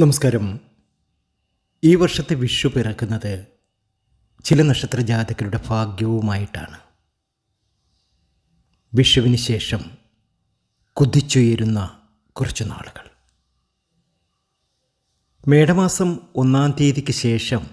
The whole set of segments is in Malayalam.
നമസ്കാരം. ഈ വർഷത്തെ വിഷു പിറക്കുന്നത് ചില നക്ഷത്ര ജാതകരുടെ ഭാഗ്യവുമായിട്ടാണ്. വിഷുവിന് ശേഷം കുതിച്ചുയരുന്ന കുറച്ച് നാളുകൾ. മേടമാസം ഒന്നാം തീയതിക്ക് ശേഷം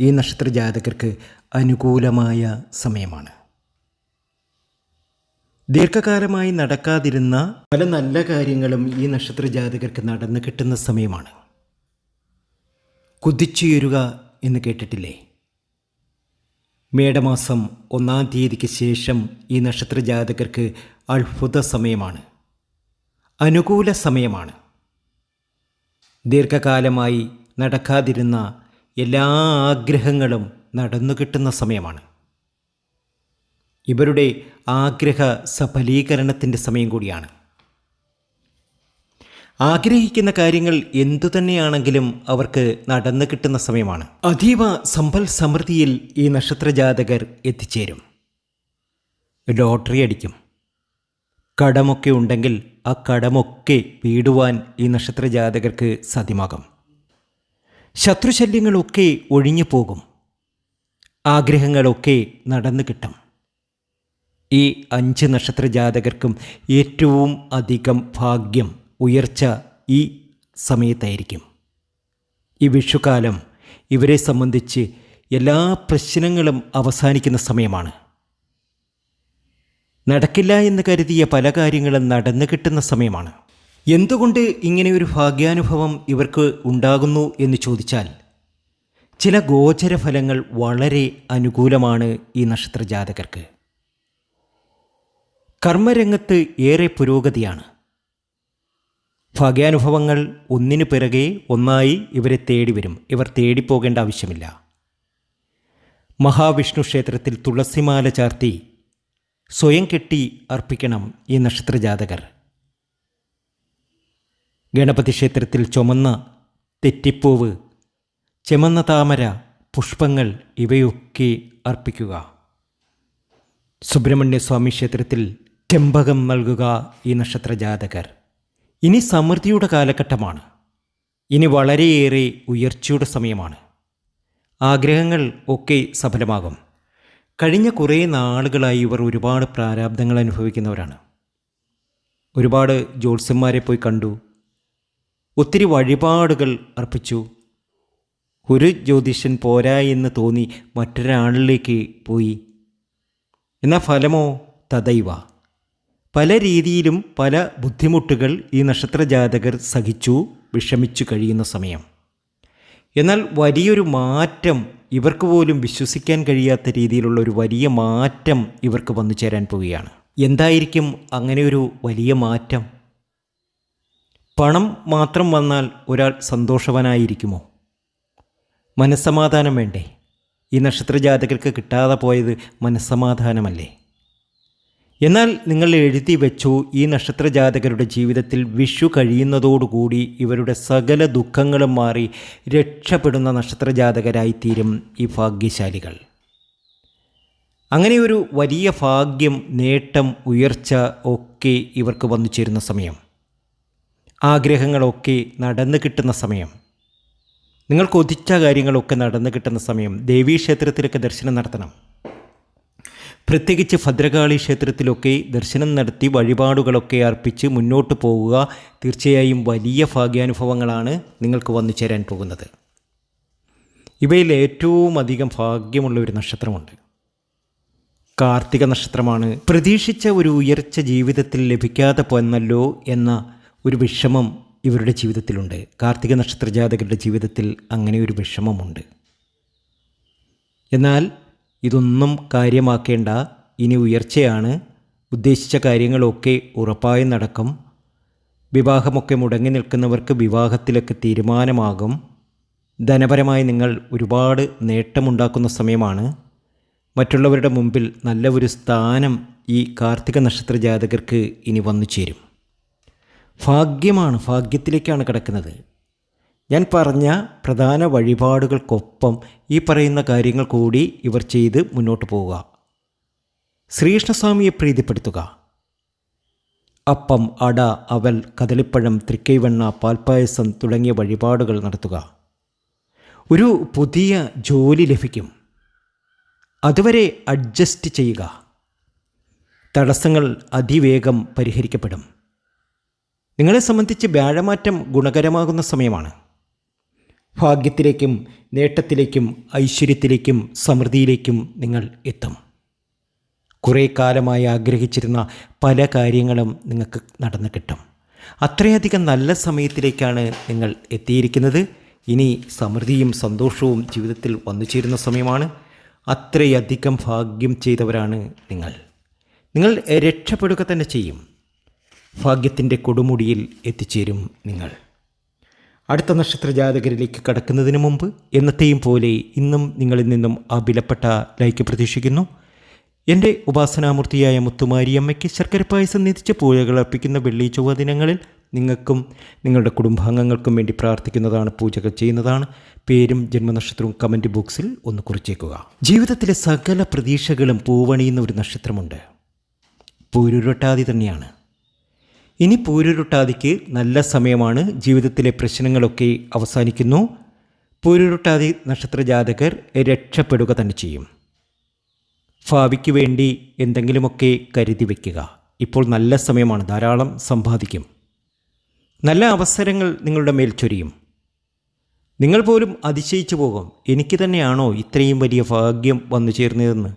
ഈ നക്ഷത്ര ജാതകർക്ക് അനുകൂലമായ സമയമാണ്. ദീർഘകാലമായി നടക്കാതിരുന്ന പല നല്ല കാര്യങ്ങളും ഈ നക്ഷത്ര ജാതകർക്ക് നടന്നു കിട്ടുന്ന സമയമാണ്. കുതിച്ചുയരുക എന്ന് കേട്ടിട്ടില്ലേ? മേടമാസം ഒന്നാം തീയതിക്ക് ശേഷം ഈ നക്ഷത്ര ജാതകർക്ക് അത്ഭുത സമയമാണ്. അനുകൂല സമയമാണ്. ദീർഘകാലമായി നടക്കാതിരുന്ന എല്ലാ ആഗ്രഹങ്ങളും നടന്നു കിട്ടുന്ന സമയമാണ്. ഇവരുടെ ആഗ്രഹ സഫലീകരണത്തിന്റെ സമയം കൂടിയാണ്. ആഗ്രഹിക്കുന്ന കാര്യങ്ങൾ എന്തു തന്നെയാണെങ്കിലും അവർക്ക് നടന്നു കിട്ടുന്ന സമയമാണ്. അതീവ സമ്പൽ സമൃദ്ധിയിൽ ഈ നക്ഷത്ര ജാതകർ എത്തിച്ചേരും. ലോട്ടറി അടിക്കും. കടമൊക്കെ ഉണ്ടെങ്കിൽ ആ കടമൊക്കെ വീടുവാൻ ഈ നക്ഷത്ര ജാതകർക്ക് സാധ്യമാകും. ശത്രുശല്യങ്ങളൊക്കെ ഒഴിഞ്ഞു പോകും. ആഗ്രഹങ്ങളൊക്കെ നടന്നു കിട്ടും. ഈ അഞ്ച് നക്ഷത്ര ജാതകർക്കും ഏറ്റവും അധികം ഭാഗ്യം ഉയർച്ച ഈ സമയത്തായിരിക്കും. ഈ വിഷുക്കാലം ഇവരെ സംബന്ധിച്ച് എല്ലാ പ്രശ്നങ്ങളും അവസാനിക്കുന്ന സമയമാണ്. നടക്കില്ല എന്ന് കരുതിയ പല കാര്യങ്ങളും നടന്നു കിട്ടുന്ന സമയമാണ്. എന്തുകൊണ്ട് ഇങ്ങനെയൊരു ഭാഗ്യാനുഭവം ഇവർക്ക് ഉണ്ടാകുന്നു എന്ന് ചോദിച്ചാൽ ചില ഗോചരഫലങ്ങൾ വളരെ അനുകൂലമാണ് ഈ നക്ഷത്ര ജാതകർക്ക് കർമ്മരംഗത്ത് ഏറെ പുരോഗതിയാണ്. ഭാഗ്യാനുഭവങ്ങൾ ഒന്നിനു പിറകെ ഒന്നായി ഇവരെ തേടി വരും. ഇവർ തേടിപ്പോകേണ്ട ആവശ്യമില്ല. മഹാവിഷ്ണു ക്ഷേത്രത്തിൽ തുളസിമാല ചാർത്തി സ്വയം കെട്ടി അർപ്പിക്കണം ഈ നക്ഷത്രജാതകർ. ഗണപതി ക്ഷേത്രത്തിൽ ചുമന്ന തെറ്റിപ്പൂവ് ചെമന്ന താമര പുഷ്പങ്ങൾ ഇവയൊക്കെ അർപ്പിക്കുക. സുബ്രഹ്മണ്യസ്വാമി ക്ഷേത്രത്തിൽ ചെമ്പകം നൽകുക ഈ നക്ഷത്ര ജാതകർ ഇനി സമൃദ്ധിയുടെ കാലഘട്ടമാണ്. ഇനി വളരെയേറെ ഉയർച്ചയുടെ സമയമാണ്. ആഗ്രഹങ്ങൾ ഒക്കെ സഫലമാകും. കഴിഞ്ഞ കുറേ നാളുകളായി ഇവർ ഒരുപാട് പ്രാരാബ്ദങ്ങൾ അനുഭവിക്കുന്നവരാണ്. ഒരുപാട് ജ്യോത്സ്യന്മാരെ പോയി കണ്ടു. ഒത്തിരി വഴിപാടുകൾ അർപ്പിച്ചു. ഒരു ജ്യോതിഷൻ പോരാ എന്ന് തോന്നി മറ്റൊരാളിലേക്ക് പോയി. എന്നാൽ ഫലമോ തദൈവ? പല രീതിയിലും പല ബുദ്ധിമുട്ടുകൾ ഈ നക്ഷത്രജാതകർ സഹിച്ചു വിഷമിച്ചു കഴിയുന്ന സമയം. എന്നാൽ വലിയൊരു മാറ്റം ഇവർക്ക് പോലും വിശ്വസിക്കാൻ കഴിയാത്ത രീതിയിലുള്ള ഒരു വലിയ മാറ്റം ഇവർക്ക് വന്നു ചേരാൻ പോവുകയാണ്. എന്തായിരിക്കും അങ്ങനെയൊരു വലിയ മാറ്റം? പണം മാത്രം വന്നാൽ ഒരാൾ സന്തോഷവാനായിരിക്കുമോ? മനസ്സമാധാനം വേണ്ടേ? ഈ നക്ഷത്രജാതകർക്ക് കിട്ടാതെ പോയത് മനസ്സമാധാനമല്ലേ? എന്നാൽ നിങ്ങൾ എഴുതി വെച്ചു ഈ നക്ഷത്രജാതകരുടെ ജീവിതത്തിൽ വിഷു കഴിയുന്നതോടുകൂടി ഇവരുടെ സകല ദുഃഖങ്ങളും മാറി രക്ഷപ്പെടുന്ന നക്ഷത്രജാതകരായിത്തീരും ഈ ഭാഗ്യശാലികൾ. അങ്ങനെ ഒരു വലിയ ഭാഗ്യം നേട്ടം ഉയർച്ച ഒക്കെ ഇവർക്ക് വന്നു ചേരുന്ന സമയം. ആഗ്രഹങ്ങളൊക്കെ നടന്നു കിട്ടുന്ന സമയം. നിങ്ങൾക്ക് ഒതിച്ച കാര്യങ്ങളൊക്കെ നടന്നു കിട്ടുന്ന സമയം. ദേവീക്ഷേത്രത്തിലൊക്കെ ദർശനം നടത്തണം. പ്രത്യേകിച്ച് ഭദ്രകാളി ക്ഷേത്രത്തിലൊക്കെ ദർശനം നടത്തി വഴിപാടുകളൊക്കെ അർപ്പിച്ച് മുന്നോട്ട് പോവുക തീർച്ചയായും വലിയ ഭാഗ്യാനുഭവങ്ങളാണ് നിങ്ങൾക്ക് വന്നു ചേരാൻ പോകുന്നത്. ഇവയിൽ ഏറ്റവും അധികം ഭാഗ്യമുള്ള ഒരു നക്ഷത്രമുണ്ട്. കാർത്തിക നക്ഷത്രമാണ്. പ്രതീക്ഷിച്ച ഒരു ഉയർച്ച ജീവിതത്തിൽ ലഭിക്കാതെ പോന്നല്ലോ എന്ന ഒരു വിഷമം ഇവരുടെ ജീവിതത്തിലുണ്ട്. കാർത്തിക നക്ഷത്ര ജാതകരുടെ ജീവിതത്തിൽ അങ്ങനെ ഒരു വിഷമമുണ്ട്. എന്നാൽ ഇതൊന്നും കാര്യമാക്കേണ്ട. ഇനി ഉയർച്ചയാണ്. ഉദ്ദേശിച്ച കാര്യങ്ങളൊക്കെ ഉറപ്പായി നടക്കും വിവാഹമൊക്കെ മുടങ്ങി നിൽക്കുന്നവർക്ക് വിവാഹത്തിലൊക്കെ തീരുമാനമാകും. ധനപരമായി നിങ്ങൾ ഒരുപാട് നേട്ടമുണ്ടാക്കുന്ന സമയമാണ്. മറ്റുള്ളവരുടെ മുമ്പിൽ നല്ല ഒരു സ്ഥാനം ഈ കാർത്തിക നക്ഷത്ര ജാതകർക്ക് ഇനി വന്നു ചേരും ഭാഗ്യമാണ് ഭാഗ്യത്തിലേക്കാണ് കിടക്കുന്നത്. ഞാൻ പറഞ്ഞ പ്രധാന വഴിപാടുകൾക്കൊപ്പം ഈ പറയുന്ന കാര്യങ്ങൾ കൂടി ഇവർ ചെയ്ത് മുന്നോട്ട് പോവുക. ശ്രീകൃഷ്ണസ്വാമിയെ പ്രീതിപ്പെടുത്തുക. അപ്പം അട അവൽ കദളിപ്പഴം തൃക്കൈവെണ്ണ പാൽപ്പായസം തുടങ്ങിയ വഴിപാടുകൾ നടത്തുക. ഒരു പുതിയ ജോലി ലഭിക്കും. അതുവരെ അഡ്ജസ്റ്റ് ചെയ്യുക. തടസ്സങ്ങൾ അതിവേഗം പരിഹരിക്കപ്പെടും. നിങ്ങളെ സംബന്ധിച്ച് വ്യാഴമാറ്റം ഗുണകരമാകുന്ന സമയമാണ്. ഭാഗ്യത്തിലേക്കും നേട്ടത്തിലേക്കും ഐശ്വര്യത്തിലേക്കും സമൃദ്ധിയിലേക്കും നിങ്ങൾ എത്തും. കുറേ കാലമായി ആഗ്രഹിച്ചിരുന്ന പല കാര്യങ്ങളും നിങ്ങൾക്ക് നടന്നു കിട്ടും. അത്രയധികം നല്ല സമയത്തിലേക്കാണ് നിങ്ങൾ എത്തിയിരിക്കുന്നത്. ഇനി സമൃദ്ധിയും സന്തോഷവും ജീവിതത്തിൽ വന്നു ചേരുന്ന സമയമാണ്. അത്രയധികം ഭാഗ്യം ചെയ്തവരാണ് നിങ്ങൾ. നിങ്ങൾ രക്ഷപ്പെടുക തന്നെ ചെയ്യും. ഭാഗ്യത്തിന്റെ കൊടുമുടിയിൽ എത്തിച്ചേരും നിങ്ങൾ. അടുത്ത നക്ഷത്ര ജാതകരിലേക്ക് കടക്കുന്നതിന് മുമ്പ് എന്നത്തെയും പോലെ ഇന്നും നിങ്ങളിൽ നിന്നും ആ വിലപ്പെട്ട ലൈക്ക് പ്രതീക്ഷിക്കുന്നു. എന്റെ ഉപാസനാമൂർത്തിയായ മുത്തുമാരിയമ്മയ്ക്ക് ശർക്കര പായസം നിധിച്ച് പൂജകൾ അർപ്പിക്കുന്ന വെള്ളി ചൊവ്വ ദിനങ്ങളിൽ നിങ്ങൾക്കും നിങ്ങളുടെ കുടുംബാംഗങ്ങൾക്കും വേണ്ടി പ്രാർത്ഥിക്കുന്നതാണ് പൂജകൾ ചെയ്യുന്നതാണ്. പേരും ജന്മനക്ഷത്രവും കമന്റ് ബോക്സിൽ ഒന്ന് കുറിച്ചേക്കുക. ജീവിതത്തിലെ സകല പ്രതീക്ഷകളും പൂവണിയുന്ന ഒരു നക്ഷത്രമുണ്ട്. പൂരുരുട്ടാതി തന്നെയാണ്. ഇനി പൂരുരുട്ടാതിക്ക് നല്ല സമയമാണ് ജീവിതത്തിലെ പ്രശ്നങ്ങളൊക്കെ അവസാനിക്കുന്നു. പൂരുരുട്ടാതി നക്ഷത്ര ജാതകർ രക്ഷപ്പെടുക തന്നെ ചെയ്യും. ഭാവിക്ക് വേണ്ടി എന്തെങ്കിലുമൊക്കെ കരുതി വയ്ക്കുക ഇപ്പോൾ നല്ല സമയമാണ് ധാരാളം സമ്പാദിക്കും. നല്ല അവസരങ്ങൾ നിങ്ങളുടെ മേൽ ചൊരിയും. നിങ്ങൾ പോലും അതിശയിച്ചു പോകും എനിക്ക് തന്നെയാണോ ഇത്രയും വലിയ ഭാഗ്യം വന്നു ചേർന്നതെന്ന്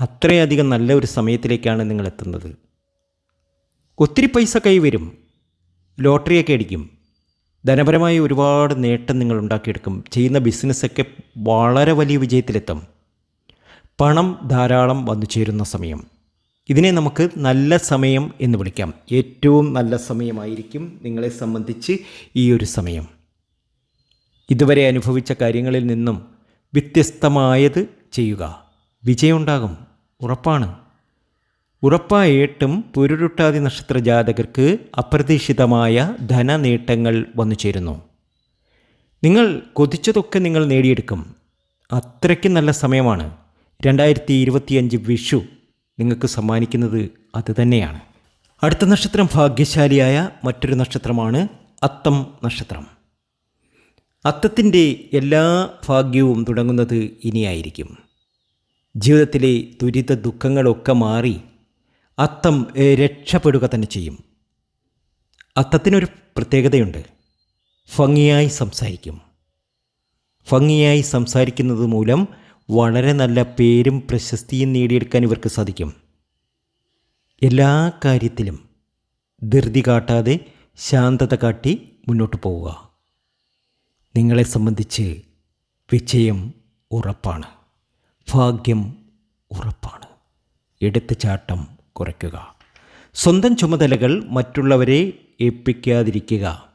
അത്രയധികം നല്ല ഒരു സമയത്തിലേക്കാണ് നിങ്ങൾ എത്തുന്നത്. ഒത്തിരി പൈസ കൈവരും. ലോട്ടറിയൊക്കെ അടിക്കും. ധനപരമായ ഒരുപാട് നേട്ടം നിങ്ങൾ ഉണ്ടാക്കിയെടുക്കും. ചെയ്യുന്ന ബിസിനസ്സൊക്കെ വളരെ വലിയ വിജയത്തിലെത്തും. പണം ധാരാളം വന്നു ചേരുന്ന സമയം. ഇതിനെ നമുക്ക് നല്ല സമയം എന്ന് വിളിക്കാം. ഏറ്റവും നല്ല സമയമായിരിക്കും നിങ്ങളെ സംബന്ധിച്ച് ഈ ഒരു സമയം. ഇതുവരെ അനുഭവിച്ച കാര്യങ്ങളിൽ നിന്നും വ്യത്യസ്തമായത് ചെയ്യുക. വിജയമുണ്ടാകും ഉറപ്പാണ്. ഉറപ്പായിട്ടും പുരുരുട്ടാതി നക്ഷത്ര ജാതകർക്ക് അപ്രതീക്ഷിതമായ ധനനേട്ടങ്ങൾ വന്നു ചേരുന്നു നിങ്ങൾ കൊതിച്ചതൊക്കെ നിങ്ങൾ നേടിയെടുക്കും. അത്രയ്ക്ക് നല്ല സമയമാണ്. രണ്ടായിരത്തി ഇരുപത്തിയഞ്ച് വിഷു നിങ്ങൾക്ക് സമ്മാനിക്കുന്നത് അതുതന്നെയാണ് അടുത്ത നക്ഷത്രം ഭാഗ്യശാലിയായ മറ്റൊരു നക്ഷത്രമാണ് അത്തം നക്ഷത്രം. അത്തത്തിന്റെ എല്ലാ ഭാഗ്യവും തുടങ്ങുന്നത് ഇനിയായിരിക്കും. ജീവിതത്തിലെ ദുരിത ദുഃഖങ്ങളൊക്കെ മാറി അത്തം രക്ഷപ്പെടുക തന്നെ ചെയ്യും. അത്തത്തിനൊരു പ്രത്യേകതയുണ്ട്. ഭംഗിയായി സംസാരിക്കും. ഭംഗിയായി സംസാരിക്കുന്നത് മൂലം വളരെ നല്ല പേരും പ്രശസ്തിയും നേടിയെടുക്കാൻ ഇവർക്ക് സാധിക്കും. എല്ലാ കാര്യത്തിലും ധൃതി കാട്ടാതെ ശാന്തത കാട്ടി മുന്നോട്ട് പോവുക. നിങ്ങളെ സംബന്ധിച്ച് വിജയം ഉറപ്പാണ്. ഭാഗ്യം ഉറപ്പാണ്. എടുത്തുചാട്ടം കുറയ്ക്കുക. സ്വന്തം ചുമതലകൾ മറ്റുള്ളവരെ ഏൽപ്പിക്കാതിരിക്കുക.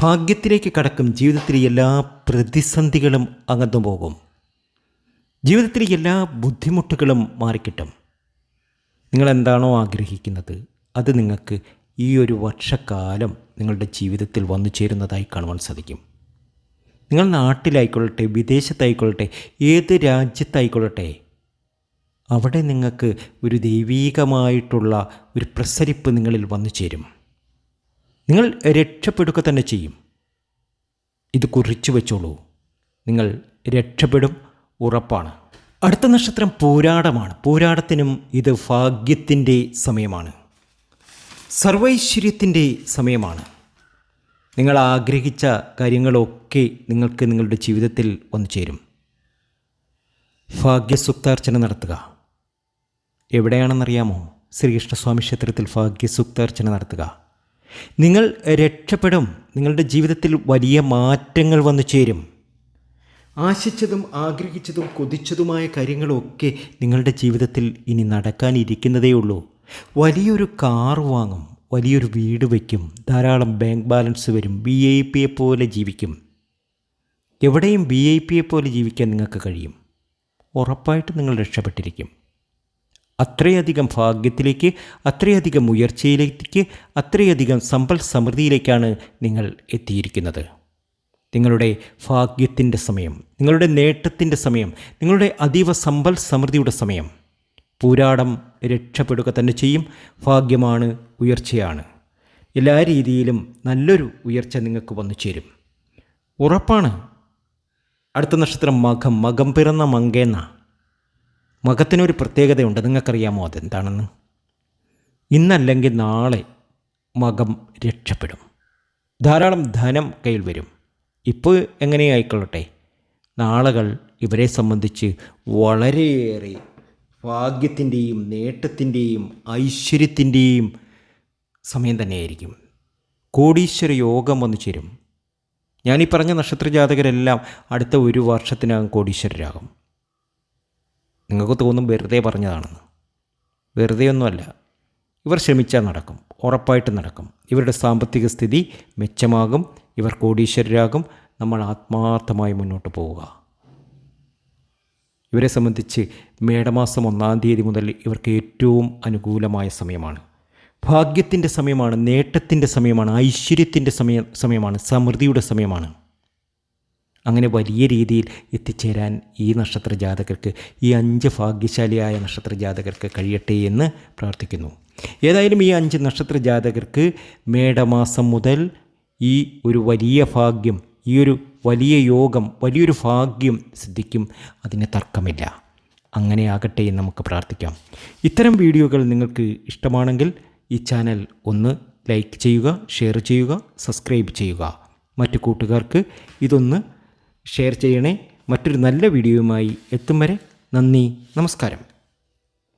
ഭാഗ്യത്തിലേക്ക് കടക്കും ജീവിതത്തിലെ എല്ലാ പ്രതിസന്ധികളും അകന്നു പോകും. ജീവിതത്തിലെ എല്ലാ ബുദ്ധിമുട്ടുകളും മാറിക്കിട്ടും. നിങ്ങളെന്താണോ ആഗ്രഹിക്കുന്നത് അത് നിങ്ങൾക്ക് ഈ ഒരു വർഷക്കാലം നിങ്ങളുടെ ജീവിതത്തിൽ വന്നു ചേരുന്നതായി കാണുവാൻ സാധിക്കും. നിങ്ങൾ നാട്ടിലായിക്കൊള്ളട്ടെ വിദേശത്തായിക്കൊള്ളട്ടെ ഏത് രാജ്യത്തായിക്കൊള്ളട്ടെ അവിടെ നിങ്ങൾക്ക് ഒരു ദൈവീകമായിട്ടുള്ള ഒരു പ്രസരിപ്പ് നിങ്ങളിൽ വന്നു ചേരും. നിങ്ങൾ രക്ഷപ്പെടുക തന്നെ ചെയ്യും. ഇത് കുറിച്ചു വെച്ചോളൂ. നിങ്ങൾ രക്ഷപ്പെടും ഉറപ്പാണ്. അടുത്ത നക്ഷത്രം പോരാടമാണ്. പോരാടത്തിനും ഇത് ഭാഗ്യത്തിന്റെ സമയമാണ്. സർവൈശ്വര്യത്തിന്റെ സമയമാണ്. നിങ്ങൾ ആഗ്രഹിച്ച കാര്യങ്ങളൊക്കെ നിങ്ങൾക്ക് നിങ്ങളുടെ ജീവിതത്തിൽ വന്നു ചേരും. ഭാഗ്യസുക്താർച്ചന നടത്തുക. എവിടെയാണെന്നറിയാമോ? ശ്രീകൃഷ്ണസ്വാമി ക്ഷേത്രത്തിൽ ഭാഗ്യസുക്താർച്ചന നടത്തുക. നിങ്ങൾ രക്ഷപ്പെടും. നിങ്ങളുടെ ജീവിതത്തിൽ വലിയ മാറ്റങ്ങൾ വന്നു ചേരും. ആശിച്ചതും ആഗ്രഹിച്ചതും കൊതിച്ചതുമായ കാര്യങ്ങളൊക്കെ നിങ്ങളുടെ ജീവിതത്തിൽ ഇനി നടക്കാനിരിക്കുന്നതേ ഉള്ളൂ വലിയൊരു കാർ വാങ്ങും. വലിയൊരു വീട് വയ്ക്കും. ധാരാളം ബാങ്ക് ബാലൻസ് വരും. വി ഐ പിയെ പോലെ ജീവിക്കും. എവിടെയും വി ഐ പിയെ പോലെ ജീവിക്കാൻ നിങ്ങൾക്ക് കഴിയും. ഉറപ്പായിട്ട് നിങ്ങൾ രക്ഷപ്പെട്ടിരിക്കും. അത്രയധികം ഭാഗ്യത്തിലേക്ക് അത്രയധികം ഉയർച്ചയിലേക്ക് അത്രയധികം സമ്പൽ സമൃദ്ധിയിലേക്കാണ് നിങ്ങൾ എത്തിയിരിക്കുന്നത്. നിങ്ങളുടെ ഭാഗ്യത്തിന്റെ സമയം നിങ്ങളുടെ നേട്ടത്തിന്റെ സമയം നിങ്ങളുടെ അതീവ സമ്പൽ സമൃദ്ധിയുടെ സമയം. പൂരാടം രക്ഷപ്പെടുക തന്നെ ചെയ്യും. ഭാഗ്യമാണ് ഉയർച്ചയാണ്. എല്ലാ രീതിയിലും നല്ലൊരു ഉയർച്ച നിങ്ങൾക്ക് വന്നു ചേരും. ഉറപ്പാണ്. അടുത്ത നക്ഷത്രം മകം മകം പിറന്ന മങ്കേന്ന. മകത്തിനൊരു പ്രത്യേകതയുണ്ട്. നിങ്ങൾക്കറിയാമോ അതെന്താണെന്ന്? ഇന്നല്ലെങ്കിൽ നാളെ മകം രക്ഷപ്പെടും. ധാരാളം ധനം കയ്യിൽ വരും. ഇപ്പോൾ എങ്ങനെയായിക്കൊള്ളട്ടെ നാളുകൾ ഇവരെ സംബന്ധിച്ച് വളരെയേറെ ഭാഗ്യത്തിന്റെയും നേട്ടത്തിന്റെയും ഐശ്വര്യത്തിന്റെയും സമയം തന്നെയായിരിക്കും. കോടീശ്വര യോഗം വന്നു ചേരും. ഞാനീ പറഞ്ഞ നക്ഷത്ര ജാതകരെല്ലാം അടുത്ത ഒരു വർഷത്തിനകം കോടീശ്വരരാകും. നിങ്ങൾക്ക് തോന്നും വെറുതെ പറഞ്ഞതാണെന്ന്. വെറുതെയൊന്നുമല്ല. ഇവർ ശ്രമിച്ചാൽ നടക്കും. ഉറപ്പായിട്ട് നടക്കും. ഇവരുടെ സാമ്പത്തിക സ്ഥിതി മെച്ചമാകും. ഇവർ കോടീശ്വരരാകും. നമ്മൾ ആത്മാർത്ഥമായി മുന്നോട്ട് പോവുക. ഇവരെ സംബന്ധിച്ച് മേടമാസം ഒന്നാം തീയതി മുതൽ ഇവർക്ക് ഏറ്റവും അനുകൂലമായ സമയമാണ്. ഭാഗ്യത്തിന്റെ സമയമാണ് നേട്ടത്തിന്റെ സമയമാണ് ഐശ്വര്യത്തിന്റെ സമയ സമയമാണ് സമൃദ്ധിയുടെ സമയമാണ്. അങ്ങനെ വലിയ രീതിയിൽ എത്തിച്ചേരാൻ ഈ നക്ഷത്ര ജാതകർക്ക് ഈ അഞ്ച് ഭാഗ്യശാലിയായ നക്ഷത്ര ജാതകർക്ക് കഴിയട്ടെ എന്ന് പ്രാർത്ഥിക്കുന്നു. ഏതായാലും ഈ അഞ്ച് നക്ഷത്ര ജാതകർക്ക് മേടമാസം മുതൽ ഈ ഒരു വലിയ ഭാഗ്യം ഈ ഒരു വലിയ യോഗം വലിയൊരു ഭാഗ്യം സിദ്ധിക്കും. അതിന് തർക്കമില്ല. അങ്ങനെ ആകട്ടെ എന്ന് നമുക്ക് പ്രാർത്ഥിക്കാം. ഇത്തരം വീഡിയോകൾ നിങ്ങൾക്ക് ഇഷ്ടമാണെങ്കിൽ ഈ ചാനൽ ഒന്ന് ലൈക്ക് ചെയ്യുക ഷെയർ ചെയ്യുക സബ്സ്ക്രൈബ് ചെയ്യുക. മറ്റു കൂട്ടുകാർക്ക് ഇതൊന്ന് ഷെയർ ചെയ്യണേ. മറ്റൊരു നല്ല വീഡിയോയുമായി എത്തും വരെ നന്ദി നമസ്കാരം.